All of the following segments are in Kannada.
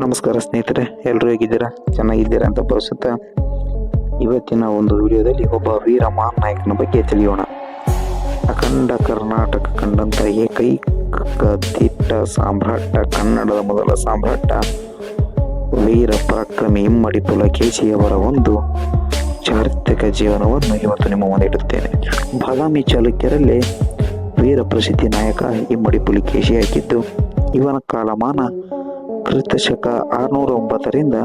ನಮಸ್ಕಾರ ಸ್ನೇಹಿತರೆ ಎಲ್ಲರೂ ಹೇಗಿದ್ದೀರಾ? ಚೆನ್ನಾಗಿದ್ದೀರಾ ಅಂತ ಭಾವಿಸುತ್ತಾ ಇವತ್ತಿನ ಒಂದು ವಿಡಿಯೋದಲ್ಲಿ ಒಬ್ಬ ವೀರ ಮಹಾನ್ ನಾಯಕನ ಬಗ್ಗೆ ತಿಳಿಯೋಣ. ಅಖಂಡ ಕರ್ನಾಟಕ ಕಂಡಂತ ಏಕೈಕ ದಿಟ್ಟ ಸಾಮ್ರಾಟ ಕನ್ನಡದ ಮೊದಲ ಸಾಮ್ರಾಟ ವೀರ ಪರಾಕ್ರಮಿ ಇಮ್ಮಡಿ ಪುಲಕೇಶಿಯವರ ಒಂದು ಚಾರಿತ್ರಿಕ ಜೀವನವನ್ನು ಇವತ್ತು ನಿಮ್ಮ ಮುಂದೆ ಇಡುತ್ತೇನೆ. ಬಾದಾಮಿ ಚಾಲುಕ್ಯರಲ್ಲಿ ವೀರ ಪ್ರಸಿದ್ಧಿ ನಾಯಕ ಇಮ್ಮಡಿ ಪುಲಿಕೇಶಿ ಆಗಿದ್ದು, ಇವನ ಕಾಲಮಾನ ಕ್ರಿಸ್ತಶಕ ಆರುನೂರ ಒಂಬತ್ತರಿಂದ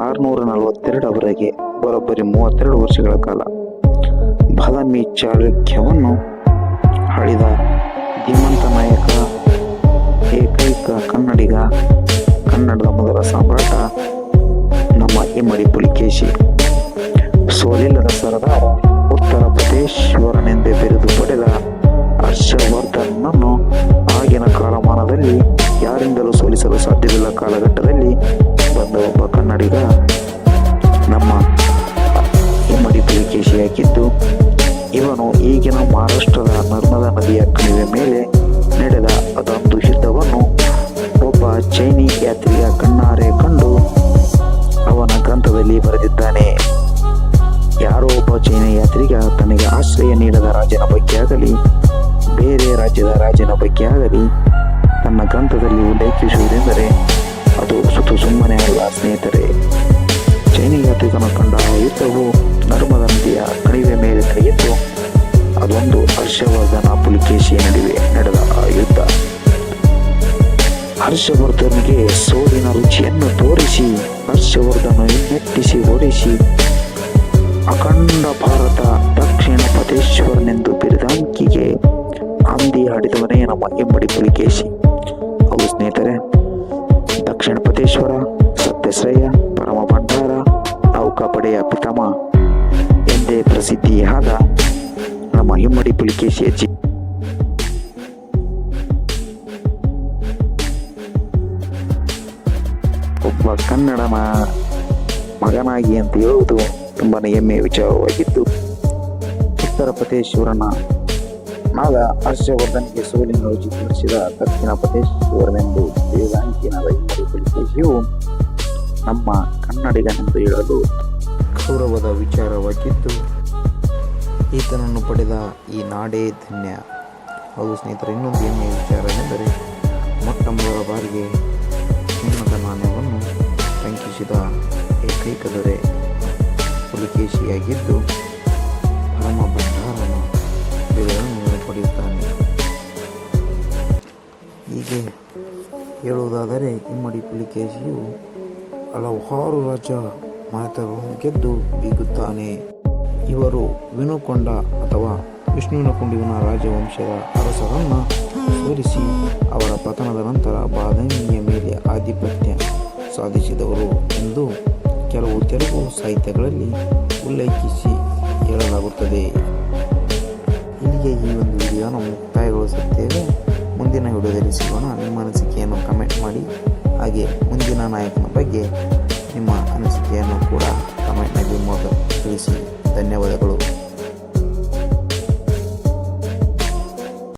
ಆರುನೂರ ನಲವತ್ತೆರಡವರೆಗೆ ಬರೋಬ್ಬರಿ ಮೂವತ್ತೆರಡು ವರ್ಷಗಳ ಕಾಲ. ಬದಾಮಿ ಚಾಳುಕ್ಯವನ್ನು ಆಳಿದ ಧೀಮಂತ ನಾಯಕ, ಏಕೈಕ ಕನ್ನಡಿಗ, ಕನ್ನಡದ ಮೊದಲ ಸಾಮ್ರಾಟ ನಮ್ಮ ಇಮ್ಮಡಿ ಪುಲಿಕೇಶಿ. ಸೋಲಿಲ್ಲದ ಸರದಾರ ಸೋಲಿಸಲು ಸಾಧ್ಯವಿಲ್ಲ ಕಾಲಘಟ್ಟದಲ್ಲಿ ಬಂದ ಒಬ್ಬ ಕನ್ನಡಿಗ ನಮ್ಮ ಇಮ್ಮಡಿ ಪುಲಿಕೇಶಿಯಾಗಿದ್ದು, ಇವನು ಈಗಿನ ಮಹಾರಾಷ್ಟ್ರದ ನರ್ಮದಾ ನದಿಯ ಕಣಿವೆ ಮೇಲೆ ನಡೆದ ಅದೊಂದು ಯುದ್ಧವನ್ನು ಒಬ್ಬ ಚೈನಿ ಯಾತ್ರಿಯ ಕಣ್ಣಾರೆ ಕಂಡು ಅವನ ಗ್ರಂಥದಲ್ಲಿ ಬರೆದಿದ್ದಾನೆ. ಯಾರೋ ಒಬ್ಬ ಚೈನ ಯಾತ್ರಿಗ ತನಗೆ ಆಶ್ರಯ ನೀಡದ ರಾಜನ ಬಗ್ಗೆ ಆಗಲಿ ಬೇರೆ ರಾಜ್ಯದ ರಾಜನ ಬಗ್ಗೆ ಆಗಲಿ ತನ್ನ ಗ್ರಂಥದಲ್ಲಿ ಉಲ್ಲೇಖಿಸುವುದೆಂದರೆ, ಅದು ಸುತ್ತು ಸುಮ್ಮನೆ ಅಲ್ಲ, ಸ್ನೇಹಿತರೆ. ಚೈನಿ ಯಾತ್ರಿಕನ ಕಂಡ ಯುದ್ಧವು ನರ್ಮದ ನದಿಯ ಕಣಿವೆ ಮೇಲೆ ನಡೆಯಿತು ಅದೊಂದು ಹರ್ಷವರ್ಧನ ಪುಲಿಕೇಶಿಯ ನಡುವೆ ನಡೆದ ಆ ಯುದ್ಧ. ಹರ್ಷವರ್ಧನಿಗೆ ಸೋಲಿನ ರುಚಿಯನ್ನು ತೋರಿಸಿ, ಹರ್ಷವರ್ಧನ ಹಿಮ್ಮೆಟ್ಟಿಸಿ ಓಡಿಸಿ ಅಖಂಡ ಭಾರತ ದಕ್ಷಿಣ ಪದೇಶ್ವರನೆಂದು ಬಿರುದಾಂಕಿಗೆ ಹಂದಿ ಆಡಿದವನೇ ನಮ್ಮ ಇಮ್ಮಡಿ ಪುಲಿಕೇಶಿ. ಅವು ಸ್ನೇಹಿತರೆ, ದಕ್ಷಿಣ ಪದೇಶ್ವರ ಸತ್ಯಶ್ರಯ, ಪರಮ ಭಂಡಾರ, ನೌಕಾಪಡೆಯ ಪಿತಮ, ಎಂದೇ ಪ್ರಸಿದ್ಧಿಯಾದ ನಮ್ಮ ಇಮ್ಮಡಿ ಪುಲಿಕೇಶಿಯ ಜಿ ಒಬ್ಬ ಕನ್ನಡನ ಮಗನಾಗಿ ಅಂತ ಹೇಳುವುದು ತುಂಬಾ ಹೆಮ್ಮೆಯ ವಿಚಾರವಾಗಿದ್ದು, ಉತ್ತರ ಪ್ರದೇಶ್ವರನ ನಾಗ ಹರ್ಷವರ್ಧನ್ಗೆ ಸೋಲಿನ ರುಚಿ ದಕ್ಷಿಣ ಪ್ರದೇಶ್ವರನೆಂದು ದೇವಾಂಕಿನ ವೈದ್ಯರು ಪುಲಿಕೇಶಿಯು ನಮ್ಮ ಕನ್ನಡಿಗನೆಂದು ಹೇಳಲು ಗೌರವದ ವಿಚಾರವಾಗಿದ್ದು ಈತನನ್ನು ಪಡೆದ ಈ ನಾಡೇ ಧನ್ಯ ಹೌದು ಸ್ನೇಹಿತರೆ ಇನ್ನೊಂದು ಹೆಮ್ಮೆಯ ವಿಚಾರ ಎಂದರೆ ಮೊಟ್ಟ ಮೊದಲ ಬಾರಿಗೆ ಉನ್ನತ ನಾಣ್ಯವನ್ನು ಟಂಕಿಸಿದ ಏಕೈಕ ದೊರೆ ಪುಲಿಕೇಶಿಯಾಗಿದ್ದು ಹೇಳುವುದಾದರೆ, ಇಮ್ಮಡಿ ಪುಲಿಕೇಶಿಯು ಹಲವಾರು ರಾಜ ಮಾತರನ್ನು ಗೆದ್ದು ಬೀಗುತ್ತಾನೆ. ಇವರು ವಿನುಕೊಂಡ ಅಥವಾ ವಿಷ್ಣುವಿನ ಕುಂಡಿವನ ರಾಜವಂಶದ ಅರಸರನ್ನು ಸೋಲಿಸಿ ಅವರ ಪತನದ ನಂತರ ಬಾದಾಮಿಯ ಮೇಲೆ ಆಧಿಪತ್ಯ ಸಾಧಿಸಿದವರು ಎಂದು ಕೆಲವು ತೆಲುಗು ಸಾಹಿತ್ಯಗಳಲ್ಲಿ ಉಲ್ಲೇಖಿಸಿ ಹೇಳಲಾಗುತ್ತದೆ. ಇಲ್ಲಿಗೆ ಈ ಒಂದು ವಿಡಿಯೋನ ಮುಕ್ತಾಯಗೊಳಿಸುತ್ತೇವೆ. ಮುಂದಿನ ವಿಡಿಯೋದಲ್ಲಿ ಸಿಗೋಣ. ನಿಮ್ಮ ಅನಿಸಿಕೆಯನ್ನು ಕಮೆಂಟ್ ಮಾಡಿ. ಹಾಗೆ ಮುಂದಿನ ನಾಯಕನ ಬಗ್ಗೆ ನಿಮ್ಮ ಅನಿಸಿಕೆಯನ್ನು ಕೂಡ ಕಮೆಂಟ್ನಲ್ಲಿ ಮೂಲಕ ತಿಳಿಸಿ. ಧನ್ಯವಾದಗಳು.